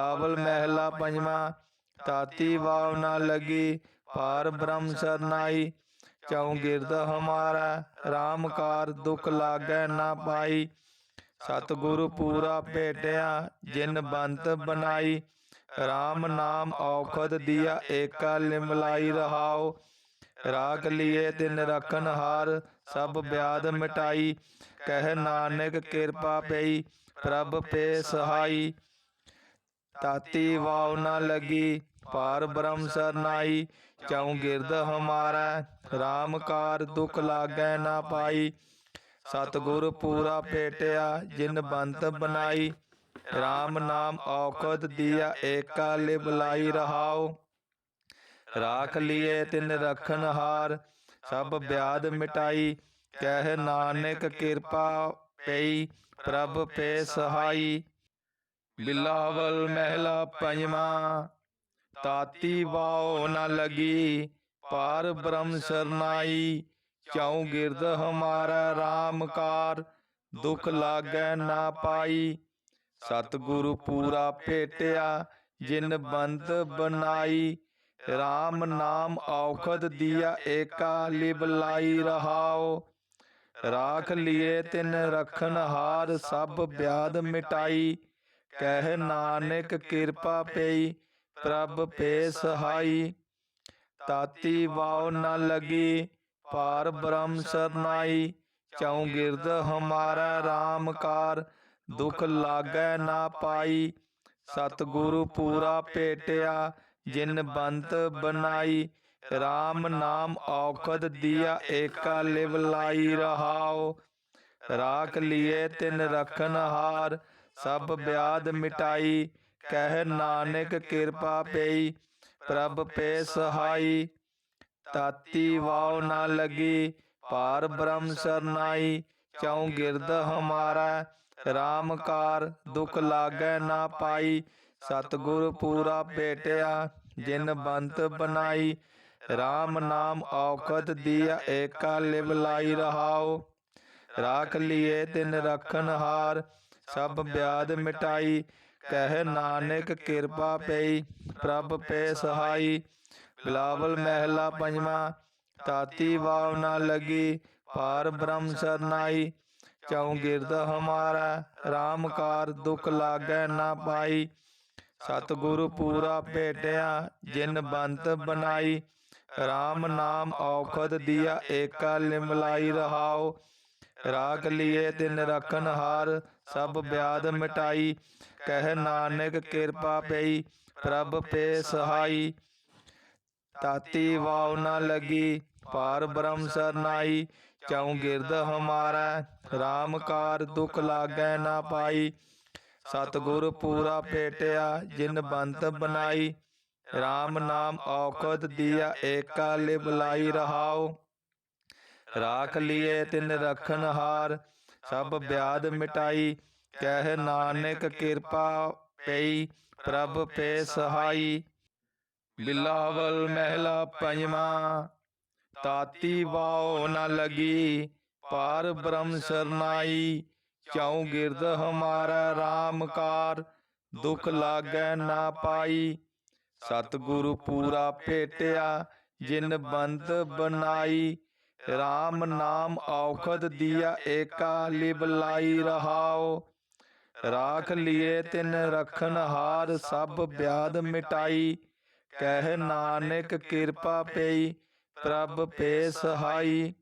ਆਵਲ ਮਹਿਲਾ ਪੰਜਵਾਂ ਤਾਤੀ ਵਾਵ ਨਾ ਲਗੀ ਪਾਰ ਬ੍ਰਹਮ ਸਰਨਾਈ। ਚਉ ਗਿਰਦ ਹਮਾਰਾ RAM ਕਾਰ ਦੁਖ ਲਾਗੈ ਨਾ ਪਾਈ। ਸਤਿਗੁਰੂ ਪੂਰਾ ਭੇਟਿਆ, ਜਿਨ ਬੰਤ ਬਣਾਈ RAM ਨਾਮ ਔਖਦ ਦੀਆ ਏਕਾ ਲਿਮਲਾਈ ਰਹਾਓ ਰਾਖ ਲਿਏ ਤਿਨ ਰਖਨ ਹਾਰ, ਸਭ ਬਿਆਦ ਮਿਟਾਈ। ਕਹਿ ਨਾਨਕ ਕਿਰਪਾ ਪਈ, ਪ੍ਰਭ ਪੇ ਸਹਾਈ। ਤਾਤੀ ਵਾਉ ਨਾ ਲਗੀ, ਪਾਰ ਬ੍ਰਹਮ ਸਰਨਾਈ, ਚਉ ਗਿਰਦ ਹਮਾਰਾ RAM ਕਾਰ ਦੁਖ ਲਾਗੈ ਨਾ ਪਾਈ। ਸਤਿਗੁਰ ਪੂਰਾ ਭੇਟਿਆ ਜਿਨ ਬੰਤ ਬਣਾਈ RAM ਨਾਮ ਔਖਦ ਦੀਆ, ਏਕਾ ਲਿਬਲਾਈ ਰਹਾਓ ਰਾਖ ਲਿਏ ਤਿਨ ਰਖਨ ਹਾਰ, ਸਭ ਬਿਆਦ ਮਿਟਾਈ। ਕਹਿ ਨਾਨਕ ਕਿਰਪਾ ਪਈ, ਪ੍ਰਭ ਪੇ ਸਹਾਈ। ਬਿਲਾਵਲ ਮਹਿਲਾ ਪੰਜਵਾ, ਤਾਤੀ ਵਾਉ ਨ ਲਗੀ, ਪਾਰ ਬ੍ਰਹਮ ਸਰਨਾਈ, ਚਉ ਗਿਰਦ ਹਮਾਰਾ RAM ਕਾਰ, ਦੁਖ ਲਾਗੈ ਨਾ ਪਾਈ। ਸਤਿਗੁਰੂ ਪੂਰਾ ਭੇਟਿਆ, ਜਿਨ ਬੰਤ ਬਣਾਈ RAM ਨਾਮ ਔਖਦ ਦੀਆ ਏਕਾ ਲਿਬ ਲਾਈ ਰਹਾਓ ਰਾਖ ਲਿਏ ਤਿਨ ਰਖਨ ਹਾਰ ਸਭ ਬਿਆਦ ਮਿਟਾਈ। ਕਹਿ ਨਾਨਕ ਕਿਰਪਾ ਪਈ, ਪ੍ਰਭ ਪੇ ਸਹਾਈ ਤਾਤੀ ਵਾਉ ਨ ਲਗੀ, ਪਾਰ ਬ੍ਰਹਮ ਸਰਨਾਈ। ਚਉ ਗਿਰਦ ਹਮਾਰਾ RAM ਦੁਖ ਲਾਗੈ ਨਾ ਪਾਈ। ਸਤਿਗੁਰੂ ਪੂਰਾ ਭੇਟਿਆ, ਜਿਨ ਬੰਤ ਬਣਾਈ RAM ਨਾਮ ਔਖਦ ਦੀਆ ਏਕਾ ਲਿਵ ਲਾਈ ਰਹਾਓ ਰਾਖ ਲਿਏ ਤਿਨ ਰਖਨ ਹਾਰ ਸਭ ਬਿਆਦ ਮਿਟਾਈ, ਕਹਿ ਨਾਨਕ ਕਿਰਪਾ ਪਈ, ਪ੍ਰਭ ਪੇ ਸਹਾਈ ਤਾਤੀ ਵਾਉ ਨਾ ਲਗੀ ਪਾਰ ਬ੍ਰਹਮ ਸਰਨਾਈ, ਚਉ ਗਿਰਦ ਹਮਾਰਾ RAM ਦੁਖ ਲਾਗੈ ਨਾ ਪਾਈ। ਸਤਿਗੁਰ ਪੂਰਾ ਭੇਟਿਆ, ਜਿਨ ਬੰਤ ਬਣਾਈ RAM ਨਾਮ ਔਖਦ ਦੀਆ ਏਕਾ ਲਿਵ ਲਾਈ ਰਹਾਓ ਰਾਖ ਲਿਏ ਤਿਨ ਰਖਨ ਹਾਰ ਸਭ ਬਿਆਦ ਮਿਟਾਈ, ਕਹਿ ਨਾਨਕ ਕਿਰਪਾ ਪਈ, ਪ੍ਰਭ ਪੇ ਸਹਾਈ। ਬਿਲਾਵਲ ਮਹਿਲਾ ਪੰਜਵਾ, ਤਾਤੀ ਵਾਵ ਨਾ ਲਗੀ ਪਾਰ ਬ੍ਰਹਮ ਸਰਨਾਈ। ਚਉ ਗਿਰਦ ਹਮਾਰਾ RAM ਕਾਰ ਦੁਖ ਲਾਗੈ ਨਾ ਪਾਈ। ਸਤਿਗੁਰੂ ਪੂਰਾ ਭੇਟਿਆ, ਜਿਨ ਬੰਤ ਬਣਾਈ RAM ਨਾਮ ਔਖਦ ਦੀਆ ਏਕਾ ਲਿਮਲਾਈ ਰਹਾਓ ਰਾਖ ਲਿਏ ਤਿਨ ਰਖਨ ਹਾਰ ਸਭ ਬਿਆਦ ਮਿਟਾਈ, ਕਹਿ ਨਾਨਕ ਕਿਰਪਾ ਪਈ, ਪ੍ਰਭ ਪੇ ਸਹਾਈ। ਤਾਤੀ ਵਾਉ ਨ ਲਗੀ ਪਾਰ ਬ੍ਰਹਮ ਸਰਨਾਈ, ਚਉ ਗਿਰਦ ਹਮਾਰਾ RAM ਕਾਰ ਦੁਖ ਲਾਗੈ ਨਾ ਪਾਈ। ਸਤਿਗੁਰ ਪੂਰਾ ਪੇਟਿਆ, ਜਿਨ ਬੰਤ ਬਣਾਈ RAM ਨਾਮ ਔਖਦ ਦੀਆ, ਏਕਾ ਲਿਬਲਾਈ ਰਹਾਓ ਰਾਖ ਲਿਏ ਤਿਨ ਰਖਨ ਹਾਰ ਸਭ ਬਿਆਦ ਮਿਟਾਈ, ਕਹਿ ਨਾਨਕ ਕਿਰਪਾ ਪਈ, ਪ੍ਰਭ ਪੇ ਸਹਾਈ। ਬਿਲਾਵਲ ਮਹਿਲਾ ਪੰਜਵਾ, ਤਾਤੀ ਵਾਉ ਨ ਲਗੀ, ਪਾਰ ਬ੍ਰਹਮ ਸਰਨਾਈ। ਚਉ ਗਿਰਦ ਹਮਾਰਾ RAM ਕਾਰ, ਦੁਖ ਲਾਗੈ ਨਾ ਪਾਈ। ਸਤਿਗੁਰੂ ਪੂਰਾ ਭੇਟਿਆ, ਜਿਨ ਬੰਦ ਬਣਾਈ RAM ਨਾਮ ਔਖਦ ਦੀਆ ਏਕਾ ਲਿਬ ਲਾਈ ਰਹਾਓ। ਰਾਖ ਲਿਏ ਤਿਨ ਰਖਨ ਹਾਰ ਸਭ ਬਿਆਦ ਮਿਟਾਈ। ਕਹਿ ਨਾਨਕ ਕਿਰਪਾ ਪਈ, ਪ੍ਰਭ ਪੇ ਸਹਾਈ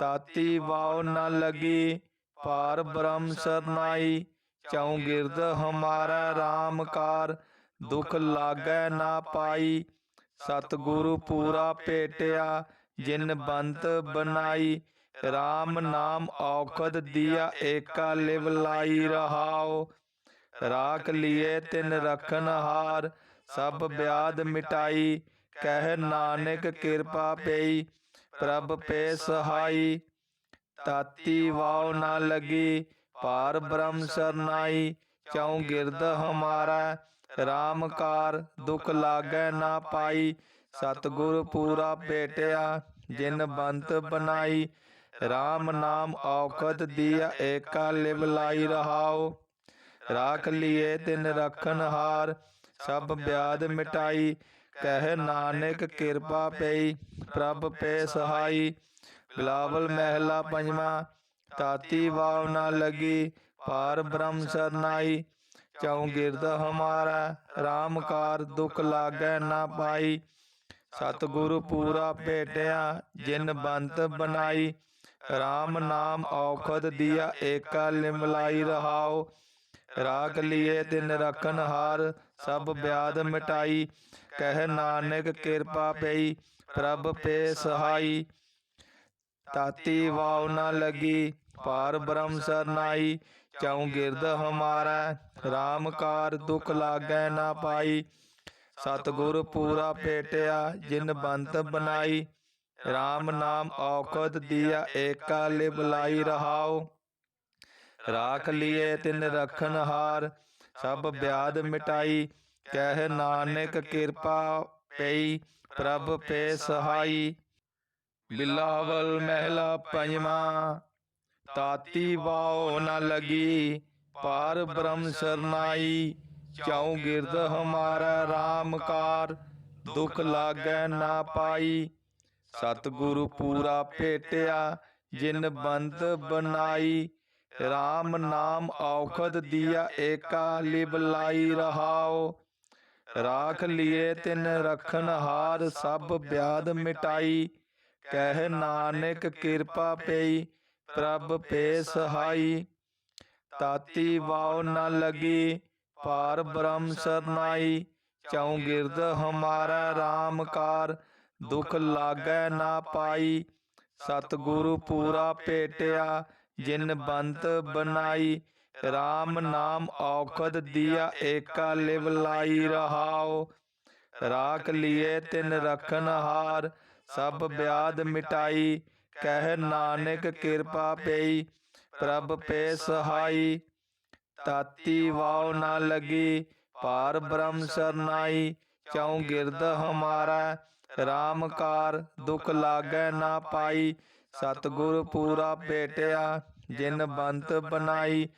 ਤਾਤੀ ਵਾਉ ਨ ਲਗੀ, ਪਾਰ ਬ੍ਰਹਮ ਸਰਨਾਈ। ਚਉ ਗਿਰਦ ਹਮਾਰਾ RAM ਕਾਰ, ਦੁਖ ਲਾਗੈ ਨਾ ਪਾਈ। ਸਤਿਗੁਰੂ ਪੂਰਾ ਭੇਟਿਆ ਜਿਨ ਬੰਤ ਬਣਾਈ RAM ਨਾਮ ਔਖਦ ਦੀਆ ਏਕਾ ਲਿਵ ਲਾਈ ਰਹਾਓ ਰਾਖ ਲਿਏ ਤਿਨ ਰਖਨ ਹਾਰ, ਸਭ ਬਿਆਦ ਮਿਟਾਈ, ਕਹਿ ਨਾਨਕ ਕਿਰਪਾ ਪਈ, ਪ੍ਰਭ ਪੇ ਸਹਾਈ। ਤਾਤੀ ਵਾਉ ਨ ਲਗੀ ਪਾਰ ਬ੍ਰਹਮ ਸਰਨਾਈ, ਚਉ ਗਿਰਦ ਹਮਾਰਾ RAM ਕਾਰ ਦੁਖ ਲਾਗੈ ਨਾ ਪਾਈ। ਸਤਿਗੁਰ ਪੂਰਾ ਭੇਟਿਆ ਜਿਨ ਬੰਤ ਬਣਾਈ RAM ਨਾਮ ਔਖਦ ਦੀਆ ਏਕਾ ਲਿਵ ਲਾਈ ਰਹਾਓ। ਰਾਖ ਲਿਏ ਤਿਨ ਰਖਨ ਹਾਰ, ਸਭ ਬਿਆਦ ਮਿਟਾਈ, ਕਹਿ ਨਾਨਕ ਕਿਰਪਾ ਪਈ, ਪ੍ਰਭ ਪੇ ਸਹਾਈ। ਬਿਲਾਵਲ ਮਹਿਲਾ ਪੰਜਵਾ, ਤਾਤੀ ਵਾਵ ਨਾ ਲਗੀ ਪਾਰ ਬ੍ਰਹਮ ਸਰਨਾਈ। ਚਉ ਗਿਰਦ ਹਮਾਰਾ RAM ਕਾਰ ਦੁਖ ਲਾਗੈ ਨਾ ਪਾਈ। ਸਤਿਗੁਰ ਪੂਰਾ ਭੇਟਿਆ, ਜਿਨ ਬੰਤ ਬਣਾਈ। RAM ਨਾਮ ਔਖਦ ਦੀਆ ਏਕਾ ਲਿਮਲਾਈ ਰਹਾਓ। ਰਾਗ ਲਿਏ ਤਿਨ ਰਖਨ ਹਾਰ, ਸਭ ਬਿਆਦ ਮਿਟਾਈ। ਕਹਿ ਨਾਨਕ ਕਿਰਪਾ ਪਈ, ਪ੍ਰਭ ਪੇ ਸਹਾਈ। ਤਾਤੀ ਵਾਉ ਨਾ ਲਗੀ ਪਾਰ ਬ੍ਰਹਮ ਸਰਨਾਈ। ਚਉ ਗਿਰਦ ਹਮਾਰਾ RAM ਕਾਰ ਦੁਖ ਲਾਗੈ ਨਾ ਪਾਈ। ਸਤਿਗੁਰ ਪੂਰਾ ਭੇਟਿਆ, ਜਿਨ ਬੰਤ ਬਣਾਈ। RAM ਨਾਮ ਔਖਦ ਦੀਆ, ਏਕਾ ਲਿਬਲਾਈ ਰਹਾਓ ਰਾਖ ਲਿਏ ਤਿਨ ਰਖਨ ਹਾਰ, ਸਭ ਬਿਆਦ ਮਿਟਾਈ। ਕਹਿ ਨਾਨਕ ਕਿਰਪਾ ਪਈ, ਪ੍ਰਭ ਪੇ ਸਹਾਈ। ਬਿਲਾਵਲ ਮਹਿਲਾ ਪੰਜਵਾ, ਤਾਤੀ ਵਾਉ ਨ ਲਗੀ, ਪਾਰ ਬ੍ਰਹਮ ਸਰਨਾਈ। ਚਉ ਗਿਰਦ ਹਮਾਰਾ RAM ਕਾਰ, ਦੁਖ ਲਾਗੈ ਨਾ ਪਾਈ। ਸਤਿਗੁਰੂ ਪੂਰਾ ਭੇਟਿਆ, ਜਿਨ ਬੰਤ ਬਣਾਈ RAM ਨਾਮ ਔਖਦ ਦੀਆ ਏਕਾ ਲਿਬ ਲਾਈ ਰਹਾਓ। ਰਾਖ ਲਿਏ ਤਿਨ ਰਖਨ ਹਾਰ ਸਭ ਬਿਆਦ ਮਿਟਾਈ। ਕਹਿ ਨਾਨਕ ਕਿਰਪਾ ਪਈ, ਪ੍ਰਭ ਪੇ ਸਹਾਈ ਤਾਤੀ ਵਾਉ ਨ ਲਗੀ ਪਾਰ ਬ੍ਰਹਮ ਸਰਨਾਈ, ਚਉ ਗਿਰਦ ਹਮਾਰਾ RAM ਕਾਰ, ਦੁਖ ਲਾਗੈ ਨਾ ਪਾਈ। ਸਤਿਗੁਰੂ ਪੂਰਾ ਭੇਟਿਆ, ਜਿਨ ਬੰਤ ਬਣਾਈ RAM ਨਾਮ ਔਖਦ ਦੀਆ, ਏਕਾ ਲਿਵ ਲਾਈ ਰਹਾਓ ਰਾਖ ਲਿਏ ਤਿਨ ਰਖਨ ਹਾਰ, ਸਭ ਬਿਆਦ ਮਿਟਾਈ। ਕਹਿ ਨਾਨਕ ਕਿਰਪਾ ਪਈ, ਪ੍ਰਭ ਪੇ ਸਹਾਈ। ਤਾਤੀ ਵਾਉ ਨਾ ਲਗੀ ਪਾਰ ਬ੍ਰਹਮ ਸਰਨਾਈ ਚਉ ਗਿਰਦ ਹਮਾਰਾ? RAM ਦੁਖ ਲਾਗੈ ਨਾ ਪਾਈ, ਸਤਿਗੁਰ ਪੂਰਾ ਭੇਟਿਆ ਜਿਨ ਬੰਤ ਬਣਾਈ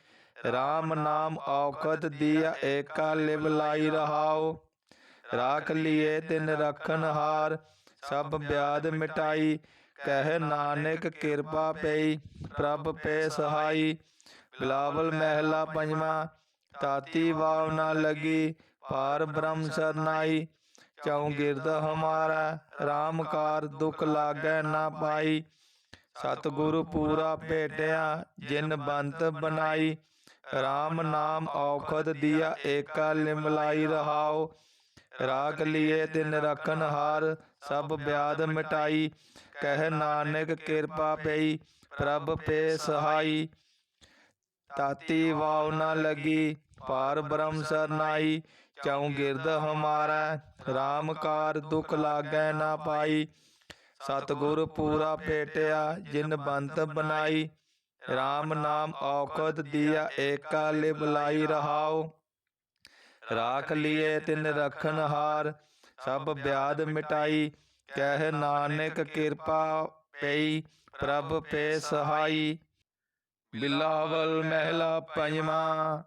RAM ਨਾਮ ਔਖਦ ਦੀਆ, ਏਕਾ ਲਿਵ ਲਾਈ ਰਹਾਓ ਰਾਖ ਲਿਏ ਤਿਨ ਰਖਨ ਹਾਰ, ਸਭ ਬਿਆਦ ਮਿਟਾਈ। ਕਹਿ ਨਾਨਕ ਕਿਰਪਾ ਪਈ, ਪ੍ਰਭ ਪੇ ਸਹਾਈ। ਬਿਲਾਵਲ ਮਹਿਲਾ ਪੰਜਵਾ ਤਾਤੀ ਵਾਵ ਨਾ ਲਗੀ ਪਾਰ ਬ੍ਰਹਮ ਸਰਨਾਈ। ਚਉ ਗਿਰਦ ਹਮਾਰਾ RAM ਕਾਰ ਦੁਖ ਲਾਗੈ ਨਾ ਪਾਈ। ਸਤਿਗੁਰੂ ਪੂਰਾ ਭੇਟਿਆ, ਜਿਨ ਬੰਤ ਬਣਾਈ। RAM ਨਾਮ ਔਖਦ ਦੀਆ ਏਕਾ ਲਿਮਲਾਈ ਰਹਾਓ ਰਾਖ ਲਿਏ ਤਿਨ ਰਖਨ ਹਾਰ, ਸਭ ਬਿਆਦ ਮਿਟਾਈ। ਕਹਿ ਨਾਨਕ ਕਿਰਪਾ ਪਈ, ਪ੍ਰਭ ਪੇ ਸਹਾਈ। ਤਾਤੀ ਵਾਉ ਨਾ ਲਗੀ, ਪਾਰ ਬ੍ਰਹਮ ਸਰਨਾਈ, ਚਉ ਗਿਰਦ ਹਮਾਰਾ RAM ਕਾਰ ਦੁਖ ਲਾਗੈ ਨਾ ਪਾਈ। ਸਤਿਗੁਰ ਪੂਰਾ ਭੇਟਿਆ ਜਿਨ ਬੰਤ ਬਣਾਈ RAM ਨਾਮ ਔਖਦ ਦੀਆ, ਏਕਾ ਲਿਬ ਲਾਈ ਰਹਾਓ ਰਾਖ ਲਿਏ ਤਿਨ ਰਖਨ ਹਾਰ, ਸਭ ਬਿਆਦ ਮਿਟਾਈ। ਕਹਿ ਨਾਨਕ ਕਿਰਪਾ ਪਈ, ਪ੍ਰਭ ਪੇ ਸਹਾਈ। ਬਿਲਾਵਲ ਮਹਿਲਾ ਪੰਜਵਾ,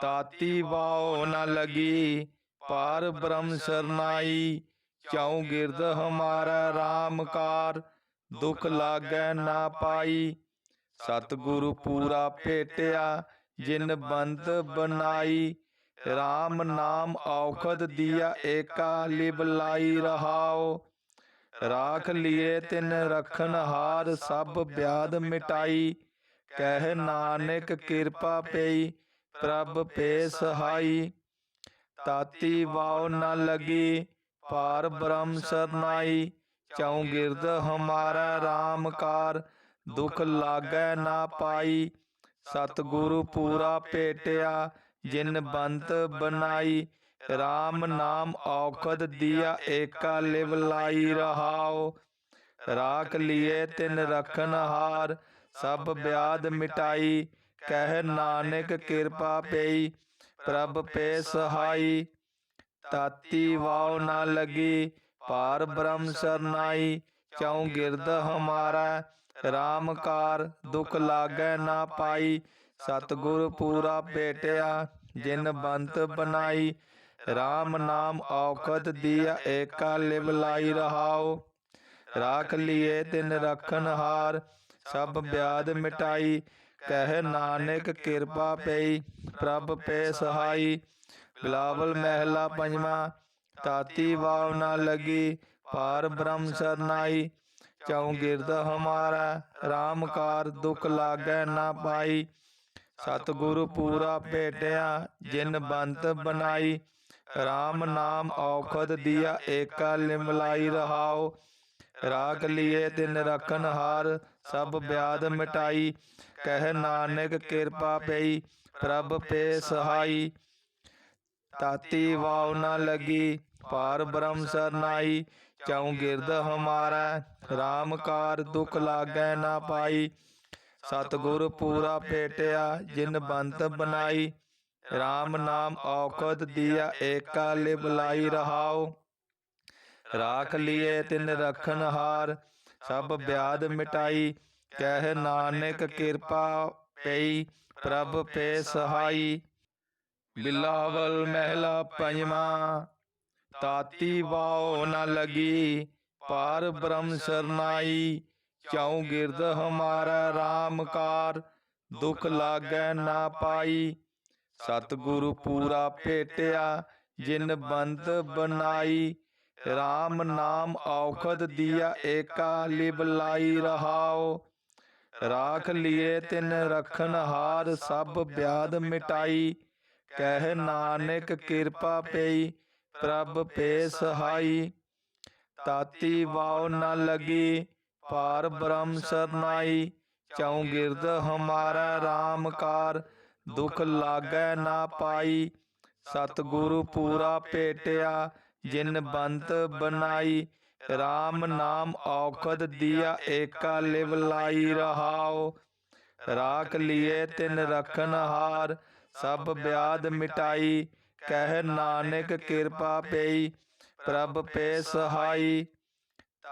ਤਾਤੀ ਵਾਉ ਨ ਲਗੀ, ਪਾਰ ਬ੍ਰਹਮ ਸਰਨਾਈ, ਚਉ ਗਿਰਦ ਹਮਾਰਾ RAM ਦੁਖ ਲਾਗੈ ਨਾ ਪਾਈ। ਸਤਿਗੁਰੂ ਪੂਰਾ ਭੇਟਿਆ, ਜਿਨ ਬੰਤ ਬਣਾਈ RAM ਨਾਮ ਔਖਦ ਦੀਆ ਏਕਾ ਲਿਬ ਲਾਈ ਰਹਾਓ ਰਾਖ ਲਿਏ ਤਿਨ ਰਖਨ ਹਾਰ ਸਭ ਬਿਆਦ ਮਿਟਾਈ। ਕਹਿ ਨਾਨਕ ਕਿਰਪਾ ਪਈ, ਪ੍ਰਭ ਪੇ ਸਹਾਈ ਤਾਤੀ ਵਾਉ ਨ ਲਗੀ, ਪਾਰ ਬ੍ਰਹਮ ਸਰਨਾਈ। ਚਉ ਗਿਰਦ ਹਮਾਰਾ RAM ਦੁਖ ਲਾਗੈ ਨਾ ਪਾਈ। ਸਤਿਗੁਰੂ ਪੂਰਾ ਭੇਟਿਆ, ਜਿਨ ਬੰਤ ਬਣਾਈ RAM ਨਾਮ ਔਖਦ ਦੀਆ ਏਕਾ ਲਿਵ ਲਾਈ ਰਹਾਓ ਰਾਖ ਲਿਏ ਤਿਨ ਰਖਨ ਹਾਰ ਸਭ ਬਿਆਦ ਮਿਟਾਈ, ਕਹਿ ਨਾਨਕ ਕਿਰਪਾ ਪਈ, ਪ੍ਰਭ ਪੇ ਸਹਾਈ ਤਾਤੀ ਵਾਉ ਨਾ ਲਗੀ ਪਾਰ ਬ੍ਰਹਮ ਸਰਨਾਈ ਚਉ ਗਿਰਦ ਹਮਾਰਾ RAM ਦੁਖ ਲਾਗੈ ਨਾ ਪਾਈ। ਸਤਿਗੁਰ ਪੂਰਾ ਭੇਟਿਆ, ਜਿਨ ਬੰਤ ਬਨਾਈ RAM ਨਾਮ ਔਖਦ ਦੀਆ ਏਕਾ ਲਿਵ ਲਾਈ ਰਹਾਓ ਰਾਖ ਲਿਏ ਤਿਨ ਰਖਨ ਹਾਰ ਸਭ ਬਿਆਦ ਮਿਟਾਈ, ਕਹਿ ਨਾਨਕ ਕਿਰਪਾ ਪਈ, ਪ੍ਰਭ ਪੇ ਸਹਾਈ। ਬਿਲਾਵਲ ਮਹਿਲਾ ਪੰਜਵਾ, ਤਾਤੀ ਵਾਵ ਨਾ ਲਗੀ ਪਾਰ ਬ੍ਰਹਮ ਸਰਨਾਈ। ਚਉ ਗਿਰਦ ਹਮਾਰਾ RAM ਕਾਰ ਦੁਖ ਲਾਗੈ ਨਾ ਪਾਈ। ਸਤਿਗੁਰੂ ਪੂਰਾ ਭੇਟਿਆ, ਜਿਨ ਬੰਤ ਬਣਾਈ RAM ਨਾਮ ਔਖਦ ਦੀਆ ਏਕਾ ਲਿਮਲਾਈ ਰਹਾਓ ਰਾਖ ਲਿਏ ਤਿਨ ਰਖਨ ਹਾਰ ਸਭ ਬਿਆਦ ਮਿਟਾਈ, ਕਹਿ ਨਾਨਕ ਕਿਰਪਾ ਪਈ, ਪ੍ਰਭ ਪੇ ਸਹਾਈ। ਤਾਤੀ ਵਾਉ ਨਾ ਲਗੀ ਪਾਰ ਬ੍ਰਹਮ ਸਰਨਾਈ, ਚਉ ਗਿਰਦ ਹਮਾਰਾ RAM ਕਾਰ ਦੁਖ ਲਾਗੈ ਨਾ ਪਾਈ। ਸਤਿਗੁਰ ਪੂਰਾ ਪੇਟਿਆ, ਜਿਨ ਬੰਤ ਬਨਾਈ RAM ਨਾਮ ਔਖਦ ਦੀਆ, ਏਕਾ ਲਿਬਲਾਈ ਰਹਾਓ ਰਾਖ ਲਿਏ ਤਿਨ ਰਖਨ ਹਾਰ ਸਭ ਬਿਆਦ ਮਿਟਾਈ, ਕਹਿ ਨਾਨਕ ਕਿਰਪਾ ਪਈ, ਪ੍ਰਭ ਪੇ ਸਹਾਈ। ਬਿਲਾਵਲ ਮਹਿਲਾ ਪੰਜਵਾ, ਤਾਤੀ ਵਾਉ ਨ ਲਗੀ, ਪਾਰ ਬ੍ਰਹਮ ਸਰਨਾਈ। ਚਉ ਗਿਰਦ ਹਮਾਰਾ RAM ਕਾਰ, ਦੁਖ ਲਾਗੈ ਨਾ ਪਾਈ। ਸਤਿਗੁਰੂ ਪੂਰਾ ਭੇਟਿਆ, ਜਿਨ ਬੰਤ ਬਨਾਈ। RAM ਨਾਮ ਔਖਦ ਦੀਆ ਏਕਾ ਲਿਵ ਲਾਈ ਰਹਾਓ। ਰਾਖ ਲਿਏ ਤਿਨ ਰਖਨ ਹਾਰ ਸਭ ਬਿਆਦ ਮਿਟਾਈ। ਕਹਿ ਨਾਨਕ ਕਿਰਪਾ ਪਈ, ਪ੍ਰਭ ਪੇ ਸਹਾਈ ਤਾਤੀ ਵਾਉ ਨ ਲਗੀ, ਪਾਰ ਬ੍ਰਹਮ ਸਰਨਾਈ। ਚਉ ਗਿਰਦ ਹਮਾਰਾ RAM ਕਾਰ, ਦੁਖ ਲਾਗੈ ਨਾ ਪਾਈ। ਸਤਿਗੁਰੂ ਪੂਰਾ ਭੇਟਿਆ ਜਿਨ ਬੰਤ ਬਨਾਈ RAM ਨਾਮ ਔਖਦ ਦੀਆ ਏਕਾ ਲਿਵ ਲਾਈ ਰਹਾਓ ਰਾਖ ਲਿਏ ਤਿਨ ਰਖਨ ਹਾਰ, ਸਭ ਬਿਆਦ ਮਿਟਾਈ, ਕਹਿ ਨਾਨਕ ਕਿਰਪਾ ਪਈ, ਪ੍ਰਭ ਪੇ ਸਹਾਈ।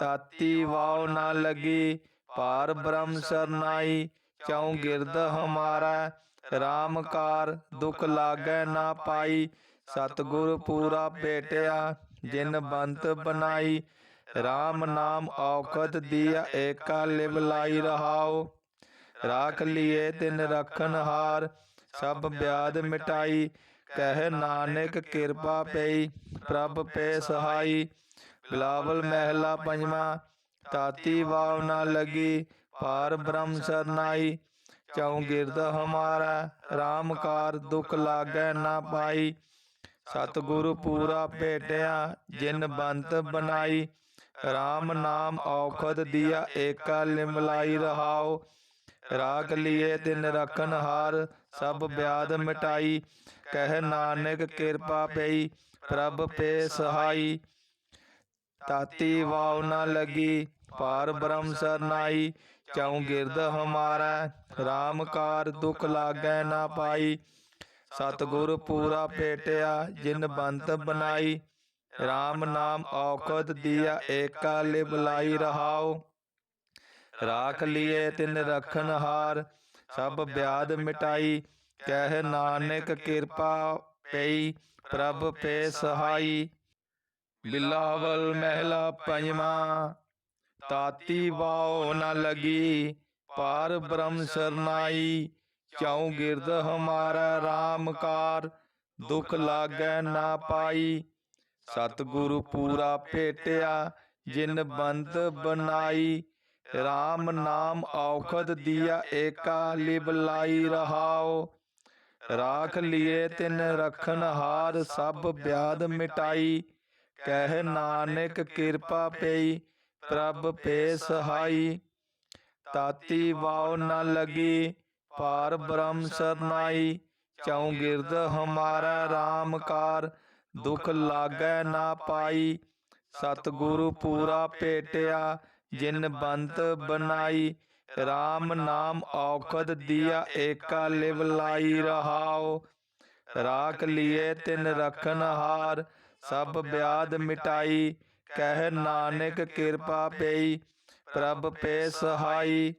ਤਾਤੀ ਵਾਉ ਨਾ ਲਗੀ ਪਾਰ ਬ੍ਰਹਮ ਸਰਨਾਈ, ਚਉ ਗਿਰਦ ਹਮਾਰਾ RAM ਕਾਰ ਦੁਖ ਲਾਗੈ ਨਾ ਪਾਈ। ਸਤਿਗੁਰ ਪੂਰਾ ਭੇਟਿਆ ਜਿਨ ਬੰਤ ਬਨਾਈ RAM ਨਾਮ ਔਖਦ ਦੀਆ ਏਕਾ ਲਿਵ ਲਾਈ ਰਹਾਓ। ਰਾਖ ਲਿਏ ਤਿਨ ਰਖਨ ਹਾਰ, ਸਭ ਬਿਆਦ ਮਿਟਾਈ, ਕਹਿ ਨਾਨਕ ਕਿਰਪਾ ਪਈ, ਪ੍ਰਭ ਪੇ ਸਹਾਈ। ਬਿਲਾਵਲ ਮਹਿਲਾ ਪੰਜਵਾ, ਤਾਤੀ ਵਾਵ ਨਾ ਲਗੀ ਪਾਰ ਬ੍ਰਹਮ ਸਰਨਾਈ। ਚਉ ਗਿਰਦ ਹਮਾਰਾ RAM ਕਾਰ ਦੁਖ ਲਾਗੈ ਨਾ ਪਾਈ। ਸਤਿਗੁਰ ਪੂਰਾ ਭੇਟਿਆ, ਜਿਨ ਬੰਤ ਬਣਾਈ RAM ਨਾਮ ਔਖਦ ਦੀਆ ਏਕਾ ਲਿਮਲਾਈ ਰਹਾਓ। ਰਾਗ ਲਿਏ ਤਿਨ ਰਖਨ ਹਾਰ, ਸਭ ਬਿਆਦ ਮਿਟਾਈ, ਕਹਿ ਨਾਨਕ ਕਿਰਪਾ ਪਈ, ਪ੍ਰਭ ਪੇ ਸਹਾਈ। ਤਾਤੀ ਵਾਉ ਨਾ ਲਗੀ ਪਾਰ ਬ੍ਰਹਮ ਸਰਨਾਈ, ਚਉ ਗਿਰਦ ਹਮਾਰਾ RAM ਕਾਰ ਦੁਖ ਲਾਗੈ ਨਾ ਪਾਈ। ਸਤਿਗੁਰ ਪੂਰਾ ਭੇਟਿਆ, ਜਿਨ ਬੰਤ ਬਨਾਈ RAM ਨਾਮ ਔਖਦ ਦੀਆ, ਏਕਾ ਲਿਵ ਲਾਈ ਰਹਾਓ ਰਾਖ ਲਿਏ ਤਿਨ ਰਖਨ ਹਾਰ, ਸਭ ਬਿਆਦ ਮਿਟਾਈ। ਕਹਿ ਨਾਨਕ ਕਿਰਪਾ ਪਈ, ਪ੍ਰਭ ਪੇ ਸਹਾਈ। ਬਿਲਾਵਲ ਮਹਿਲਾ ਪੰਜਵਾ, ਤਾਤੀ ਵਾਉ ਨ ਲਗੀ, ਪਾਰ ਬ੍ਰਹਮ ਸਰਨਾਈ। ਚਉ ਗਿਰਦ ਹਮਾਰਾ RAM ਕਾਰ, ਦੁਖ ਲਾਗੈ ਨਾ ਪਾਈ। ਸਤਿਗੁਰੂ ਪੂਰਾ ਭੇਟਿਆ, ਜਿਨ ਬੰਤ ਬਨਾਈ। RAM ਨਾਮ ਔਖਦ ਦੀਆ ਏਕਾ ਲਿਵ ਲਾਈ ਰਹਾਓ ਰਾਖ ਲਿਏ ਤਿਨ ਰਖਨ ਹਾਰ ਸਭ ਬਿਆਦ ਮਿਟਾਈ। ਕਹਿ ਨਾਨਕ ਕਿਰਪਾ ਪਈ, ਪ੍ਰਭ ਪੇ ਸਹਾਈ ਤਾਤੀ ਵਾਉ ਨ ਲਗੀ ਪਾਰ ਬ੍ਰਹਮ ਸਰਨਾਈ, ਚਉ ਗਿਰਦ ਹਮਾਰਾ RAM ਕਾਰ, ਦੁਖ ਲਾਗੈ ਨਾ ਪਾਈ। ਸਤਿਗੁਰੂ ਪੂਰਾ ਭੇਟਿਆ, ਜਿਨ ਬੰਤ ਬਨਾਈ। RAM ਨਾਮ ਔਖਦ ਦੀਆ, ਏਕਾ ਲਿਵ ਲਾਈ ਰਹਾਓ ਰਾਖ ਲਿਏ ਤਿਨ ਰਖਨ ਹਾਰ, ਸਭ ਬਿਆਦ ਮਿਟਾਈ। ਕਹਿ ਨਾਨਕ ਕਿਰਪਾ ਪਈ, ਪ੍ਰਭ ਪੇ ਸਹਾਈ।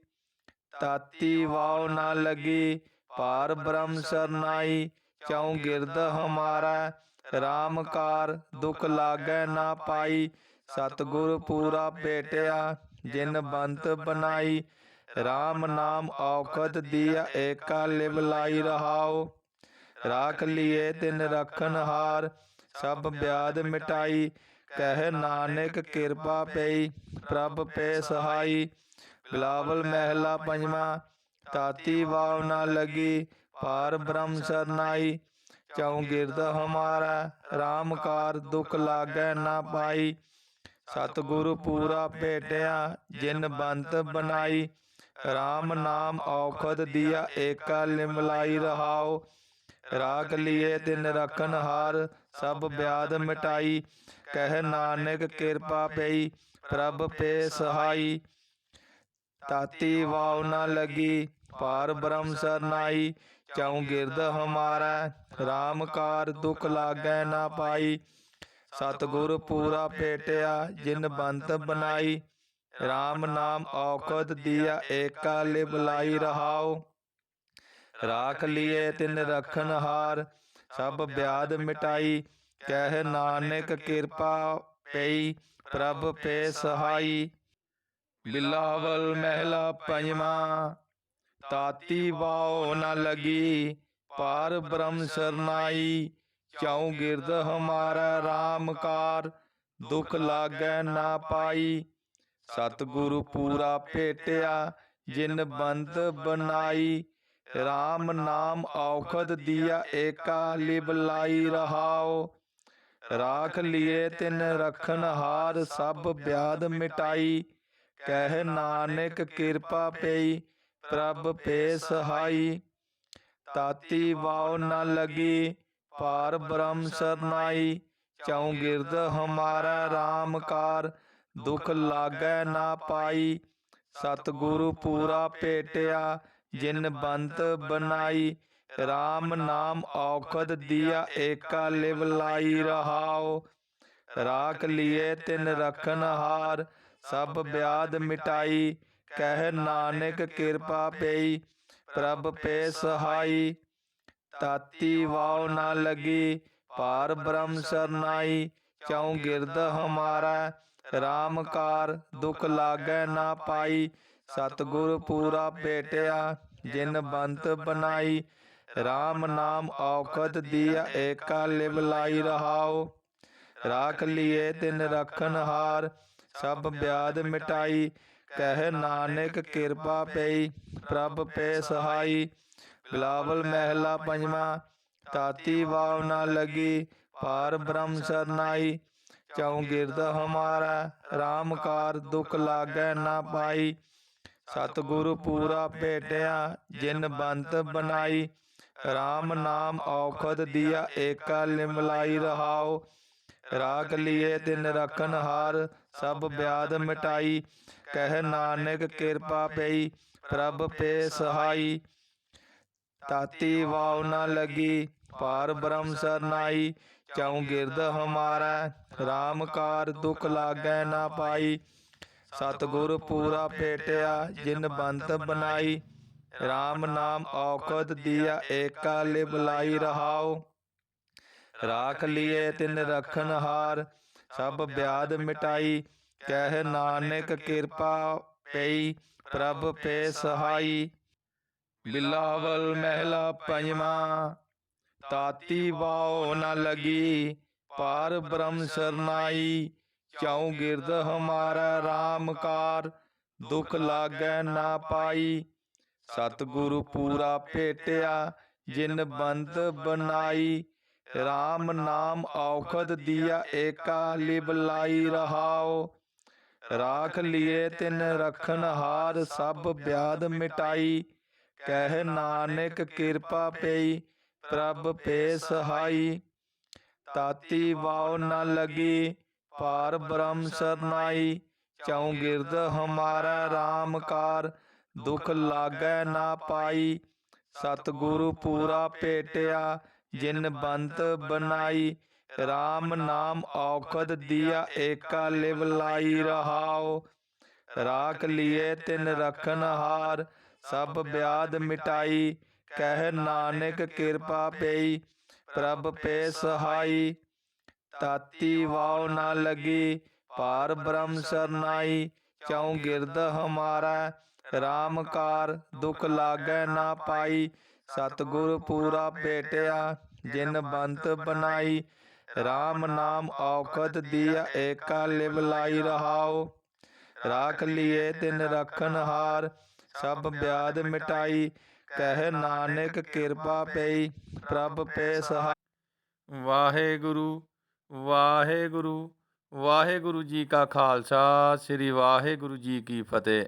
ਤਾਤੀ ਵਾਉ ਨਾ ਲਗੀ ਪਾਰ ਬ੍ਰਹਮ ਸਰਨਾਈ ਚਉ ਗਿਰਦ ਹਮਾਰਾ? RAM ਕਾਰ ਦੁਖ ਲਾਗੈ ਨਾ ਪਾਈ, ਸਤਿਗੁਰ ਪੂਰਾ ਭੇਟਿਆ ਜਿਨ ਬੰਤ ਬਨਾਈ। RAM ਨਾਮ ਔਖਤ ਦੀਆ ਏਕਾ ਲਿਵ ਲਾਈ ਰਹਾਉ ਰਾਖ ਲਿਏ ਤਿਨ ਰਖਨ ਹਾਰ, ਸਭ ਬਿਆਦ ਮਿਟਾਈ। ਕਹਿ ਨਾਨਕ ਕਿਰਪਾ ਪਈ, ਪ੍ਰਭ ਪੇ ਸਹਾਈ। ਬਿਲਾਵਲ ਮਹਿਲਾ ਪੰਜਵਾਂ ਤਾਤੀ ਵਾਵ ਨਾ ਲਗੀ ਪਾਰ ਬ੍ਰਹਮ ਸਰਨਾਈ। ਚਉ ਗਿਰਦ ਹਮਾਰਾ RAM ਕਾਰ ਦੁਖ ਲਾਗੈ ਨਾ ਪਾਈ। ਸਤਿਗੁਰੂ ਪੂਰਾ ਭੇਟਿਆ, ਜਿਨ ਬੰਤ ਬਣਾਈ। RAM ਨਾਮ ਔਖਦ ਦੀਆ ਏਕਾ ਲਿਮਲਾਈ ਰਹਾਓ ਰਾਖ ਲਿਏ ਤਿਨ ਰਖਨ ਹਾਰ, ਸਭ ਬਿਆਦ ਮਿਟਾਈ। ਕਹਿ ਨਾਨਕ ਕਿਰਪਾ ਪਈ, ਪ੍ਰਭ ਪੇ ਸਹਾਈ। ਤਾਤੀ ਵਾਉ ਨਾ ਲਗੀ, ਪਾਰ ਬ੍ਰਹਮ ਸਰਨਾਈ, ਚਉ ਗਿਰਦ ਹਮਾਰਾ RAM ਕਾਰ ਦੁਖ ਲਾਗੈ ਨਾ ਪਾਈ। ਸਤਿਗੁਰ ਪੂਰਾ ਭੇਟਿਆ ਜਿਨ ਬੰਤ ਬਨਾਈ। RAM ਨਾਮ ਔਖਦ ਦੀਆ, ਏਕਾ ਲਿਵ ਲਾਈ ਰਹਾਉ। ਰਾਖ ਲਿਏ ਤਿਨ ਰਖਨ ਹਾਰ, ਸਭ ਬਿਆਦ ਮਿਟਾਈ। ਕਹਿ ਨਾਨਕ ਕਿਰਪਾ ਪਈ, ਪ੍ਰਭ ਪੇ ਸਹਾਈ। ਬਿਲਾਵਲ ਮਹਿਲਾ ਪੰਜਵਾ, ਤਾਤੀ ਵਾਉ ਨ ਲਗੀ, ਪਾਰ ਬ੍ਰਹਮ ਸਰਨਾਈ, ਚਉ ਗਿਰਦ ਹਮਾਰਾ RAM ਦੁਖ ਲਾਗੈ ਨਾ ਪਾਈ। ਸਤਿਗੁਰੂ ਪੂਰਾ ਭੇਟਿਆ, ਜਿਨ ਬੰਤ ਬਨਾਈ। RAM ਨਾਮ ਔਖਦ ਦੀਆ ਏਕਾ ਲਿਵ ਲਾਈ ਰਹਾਉ। ਰਾਖ ਲਿਏ ਤਿਨ ਰਖਨ ਹਾਰ ਸਭ ਬਿਆਦ ਮਿਟਾਈ। ਕਹਿ ਨਾਨਕ ਕਿਰਪਾ ਪਈ, ਪ੍ਰਭ ਪੇ ਸਹਾਈ ਤਾਤੀ ਵਾਉ ਨ ਲਗੀ, ਪਾਰ ਬ੍ਰਹਮ ਸਰਨਾਈ। ਚਉ ਗਿਰਦ ਹਮਾਰਾ RAM ਦੁਖ ਲਾਗੈ ਨਾ ਪਾਈ। ਸਤਿਗੁਰੂ ਪੂਰਾ ਭੇਟਿਆ, ਜਿਨ ਬੰਤ ਬਨਾਈ। RAM ਨਾਮ ਔਖਦ ਦੀਆ ਏਕਾ ਲਿਵ ਲਾਈ ਰਹਾਉ। ਰਾਖ ਲਿਏ ਤਿਨ ਰਖਨ ਹਾਰ ਸਭ ਬਿਆਦ ਮਿਟਾਈ, ਕਹਿ ਨਾਨਕ ਕਿਰਪਾ ਪਈ, ਪ੍ਰਭ ਪੇ ਸਹਾਈ ਤਾਤੀ ਵਾਉ ਨਾ ਲਗੀ ਪਾਰ ਬ੍ਰਹਮ ਸਰਨਾਈ, ਚਉ ਗਿਰਦ ਹਮਾਰਾ RAM ਦੁਖ ਲਾਗੈ ਨਾ ਪਾਈ। ਸਤਿਗੁਰ ਪੂਰਾ ਭੇਟਿਆ, ਜਿਨ ਬੰਤ ਬਨਾਈ RAM ਨਾਮ ਔਖਦ ਦੀਆ ਏਕਾ ਲਿਵ ਲਾਈ ਰਹਾਉ। ਰਾਖ ਲਿਏ ਤਿਨ ਰਖਨ ਹਾਰ ਸਭ ਬਿਆਦ ਮਿਟਾਈ, ਕਹਿ ਨਾਨਕ ਕਿਰਪਾ ਪਈ, ਪ੍ਰਭ ਪੇ ਸਹਾਈ। ਬਿਲਾਵਲ ਮਹਿਲਾ ਪੰਜਵਾ, ਤਾਤੀ ਵਾਵ ਨਾ ਲਗੀ ਪਾਰ ਬ੍ਰਹਮ ਸਰਨਾਈ। ਚਉ ਗਿਰਦ ਹਮਾਰਾ RAM ਕਾਰ ਦੁਖ ਲਾਗੈ ਨਾ ਪਾਈ। ਸਤਿਗੁਰੂ ਪੂਰਾ ਭੇਟਿਆ, ਜਿਨ ਬੰਤ ਬਨਾਈ। RAM ਨਾਮ ਔਖਦ ਦੀਆ ਏਕਾ ਲਿਮਲਾਈ ਰਹਾਓ ਰਾਖ ਲਿਏ ਤਿਨ ਰਖਨ ਹਾਰ ਸਭ ਬਿਆਦ ਮਿਟਾਈ, ਕਹਿ ਨਾਨਕ ਕਿਰਪਾ ਪਈ, ਪ੍ਰਭ ਪੇ ਸਹਾਈ। ਤਾਤੀ ਵਾਉ ਨ ਲਗੀ ਪਾਰ ਬ੍ਰਹਮ ਸਰਨਾਈ, ਚਉ ਗਿਰਦ ਹਮਾਰਾ RAM ਕਾਰ ਦੁਖ ਲਾਗੈ ਨਾ ਪਾਈ। ਸਤਿਗੁਰ ਪੂਰਾ ਪੇਟਿਆ, ਜਿਨ ਬੰਤ ਬਨਾਈ RAM ਨਾਮ ਔਖਦ ਦੀਆ, ਏਕਾ ਲਿਬਲਾਈ ਰਹਾਓ ਰਾਖ ਲਿਏ ਤਿਨ ਰਖਨ ਹਾਰ ਸਭ ਬਿਆਦ ਮਿਟਾਈ, ਕਹਿ ਨਾਨਕ ਕਿਰਪਾ ਪਈ, ਪ੍ਰਭ ਪੇ ਸਹਾਈ। ਬਿਲਾਵਲ ਮਹਿਲਾ ਪੰਜਵਾ, ਤਾਤੀ ਵਾਉ ਨ ਲਗੀ, ਪਾਰ ਬ੍ਰਹਮ ਸਰਨਾਈ। ਚਉ ਗਿਰਦ ਹਮਾਰਾ RAM ਕਾਰ, ਦੁਖ ਲਾਗੈ ਨਾ ਪਾਈ। ਸਤਿਗੁਰੂ ਪੂਰਾ ਭੇਟਿਆ, ਜਿਨ ਬੰਦ ਬਨਾਈ। RAM ਨਾਮ ਔਖਦ ਦੀਆ ਏਕਾ ਲਿਵ ਲਾਈ ਰਹਾਉ ਰਾਖ ਲਿਏ ਤਿਨ ਰਖਨ ਹਾਰ ਸਭ ਬਿਆਦ ਮਿਟਾਈ। ਕਹਿ ਨਾਨਕ ਕਿਰਪਾ ਪਈ, ਪ੍ਰਭ ਪੇ ਸਹਾਈ ਤਾਤੀ ਵਾਉ ਨ ਲਗੀ, ਪਾਰ ਬ੍ਰਹਮ ਸਰਨਾਈ। ਚਉ ਗਿਰਦ ਹਮਾਰਾ RAM ਕਾਰ, ਦੁਖ ਲਾਗੈ ਨਾ ਪਾਈ। ਸਤਿਗੁਰੂ ਪੂਰਾ ਭੇਟਿਆ ਜਿਨ ਬੰਤ ਬਨਾਈ RAM ਨਾਮ ਔਖਦ ਦੀਆ ਏਕਾ ਲਿਵ ਲਾਈ ਰਹਾਉ। ਰਾਖ ਲਿਏ ਤਿਨ ਰਖਨ ਹਾਰ, ਸਭ ਬਿਆਦ ਮਿਟਾਈ, ਕਹਿ ਨਾਨਕ ਕਿਰਪਾ ਪਈ, ਪ੍ਰਭ ਪੇ ਸਹਾਈ। ਤਾਤੀ ਵਾਉ ਨਾ ਲਗੀ ਪਾਰ ਬ੍ਰਹਮ ਸਰਨਾਈ, ਚਉ ਗਿਰਦ ਹਮਾਰਾ RAM ਕਾਰ ਦੁਖ ਲਾਗੈ ਨਾ ਪਾਈ। ਸਤਿਗੁਰ ਪੂਰਾ ਭੇਟਿਆ ਜਿਨ ਬੰਤ ਬਣਾਈ RAM ਨਾਮ ਔਖਦ ਦੀਆ ਏਕਾ ਲਿਵ ਲਾਈ ਰਹਾਉ ਰਾਖ ਲਿਏ ਤਿਨ ਰਖਨ ਹਾਰ, ਸਭ ਬਿਆਦ ਮਿਟਾਈ, ਕਹਿ ਨਾਨਕ ਕਿਰਪਾ ਪਈ, ਪ੍ਰਭ ਪੇ ਸਹਾਈ। ਵਾਹਿਗੁਰੂ ਵਾਹਿਗੁਰੂ ਵਾਹਿਗੁਰੂ ਜੀ ਕਾ ਖਾਲਸਾ, ਸ੍ਰੀ ਵਾਹਿਗੁਰੂ ਜੀ ਕੀ ਫਤਿਹ।